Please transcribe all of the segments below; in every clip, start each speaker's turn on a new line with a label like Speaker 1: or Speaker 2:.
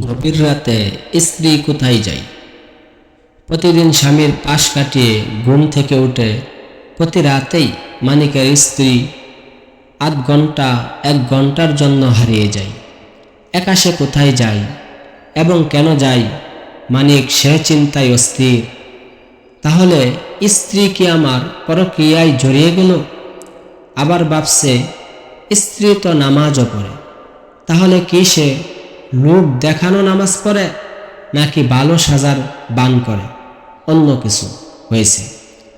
Speaker 1: গভীর রাতে স্ত্রী কোথায় যায়? প্রতিদিন স্বামীর পাশ কাটিয়ে ঘুম থেকে উঠে প্রতি রাতেই মানিকের স্ত্রী আধ ঘণ্টা, এক ঘণ্টার জন্য হারিয়ে যায়। একাশে কোথায় যায় এবং কেন যায়? মানিক সে চিন্তায় অস্থির। তাহলে স্ত্রী কি আমার পরক্রিয়ায় জড়িয়ে গেল? আবার ভাবছে, স্ত্রী তো নামাজও পড়ে। তাহলে কি সে লোক দেখানো নামাজ পড়ে, নাকি ভালো সাজার বান করে? অন্য কিছু হয়েছে।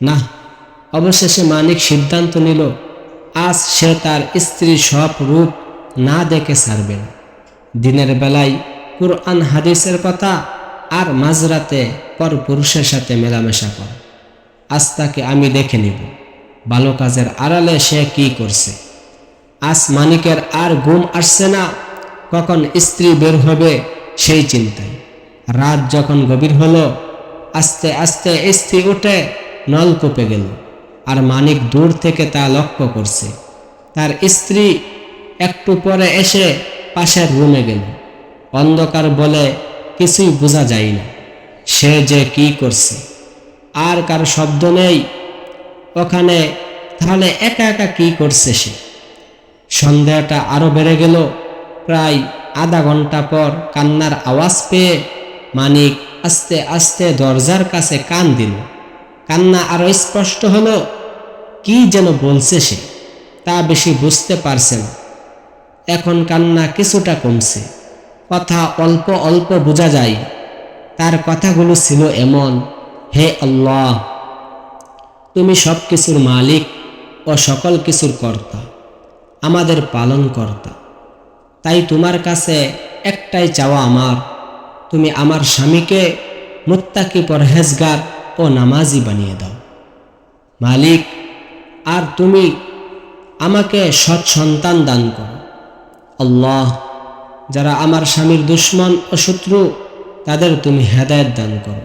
Speaker 1: না, অবশেষে মানিক সিদ্ধান্ত নিল, আজ সে তার স্ত্রীর সব রূপ না দেখে ছাড়বে না। দিনের বেলায় কুরআন, হাদিসের কথা আর মাঝরাতে পর পুরুষের সাথে মেলামেশা করে। আজ তাকে আমি দেখে নিব ভালো কাজের আড়ালে সে কি করছে? আজ মানিকের আর ঘুম আসছে না কখন স্ত্রী বের হবে সেই চিন্তায়। রাত যখন গভীর হলো, আস্তে আস্তে স্ত্রী উঠে নলকূপে গেল আর মানিক দূর থেকে তা লক্ষ্য করছে। তার স্ত্রী একটু পরে এসে পাশের রুমে গেল। অন্ধকার বলে কিছুই বোঝা যায় না, সে যে কি করছে। আর কার শব্দ নেই, ওখানে তাহলে একা একা কি করছে সে? সন্দেহটা আরও বেড়ে গেল প্রায় আধা ঘণ্টা পর কান্নার আওয়াজ পেয়ে মানিক আস্তে আস্তে দরজার কাছে কান দিল। কান্না আরও স্পষ্ট হলো, কি যেন বলছে সে? তা বেশি বুঝতে পারছে না। এখন কান্না কিছুটা কমছে। কথা অল্প অল্প বোঝা যায়। তার কথাগুলো ছিল এমন, হে আল্লাহ, তুমি সব কিছুর মালিক ও সকল কিছুর কর্তা, আমাদের পালন কর্তা তাই তোমার কাছে একটাই চাওয়া আমার। তুমি আমার স্বামীকে মুত্তাকি পরহেজগার ও নামাজি বানিয়ে দাও। মালিক, আর তুমি আমাকে সৎ সন্তান দান করো। আল্লাহ, যারা আমার স্বামীর দুশ্মন ও শত্রু, তাদের তুমি হেদায়ত দান করো।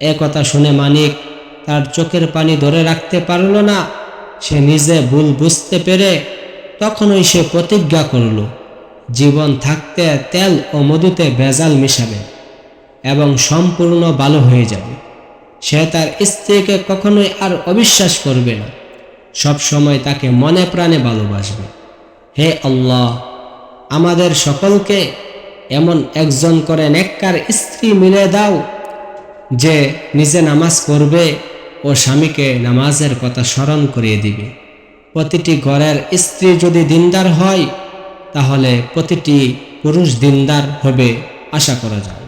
Speaker 1: এ কথা শুনে মানিক তার চোখের পানি ধরে রাখতে পারল না। সে নিজে ভুল বুঝতে পেরে তখনই সে প্রতিজ্ঞা করল জীবন থাকতে তেল ও মধুতে ভেজাল মিশাবে এবং সম্পূর্ণ ভালো হয়ে যাবে। সে তার স্ত্রীকে কখনোই আর অবিশ্বাস করবে না। সব সময় তাকে মনে প্রাণে ভালোবাসবে। হে আল্লাহ, আমাদের সকলকে এমন একজন করে নেককার স্ত্রী মিলে দাও যে নিজে নামাজ পড়বে ও স্বামীকে নামাজের কথা স্মরণ করিয়ে দিবে। প্রতিটি ঘরের স্ত্রী যদি দিনদার হয় তাহলে প্রতিটি পুরুষ দিনদার হবে আশা করা যায়।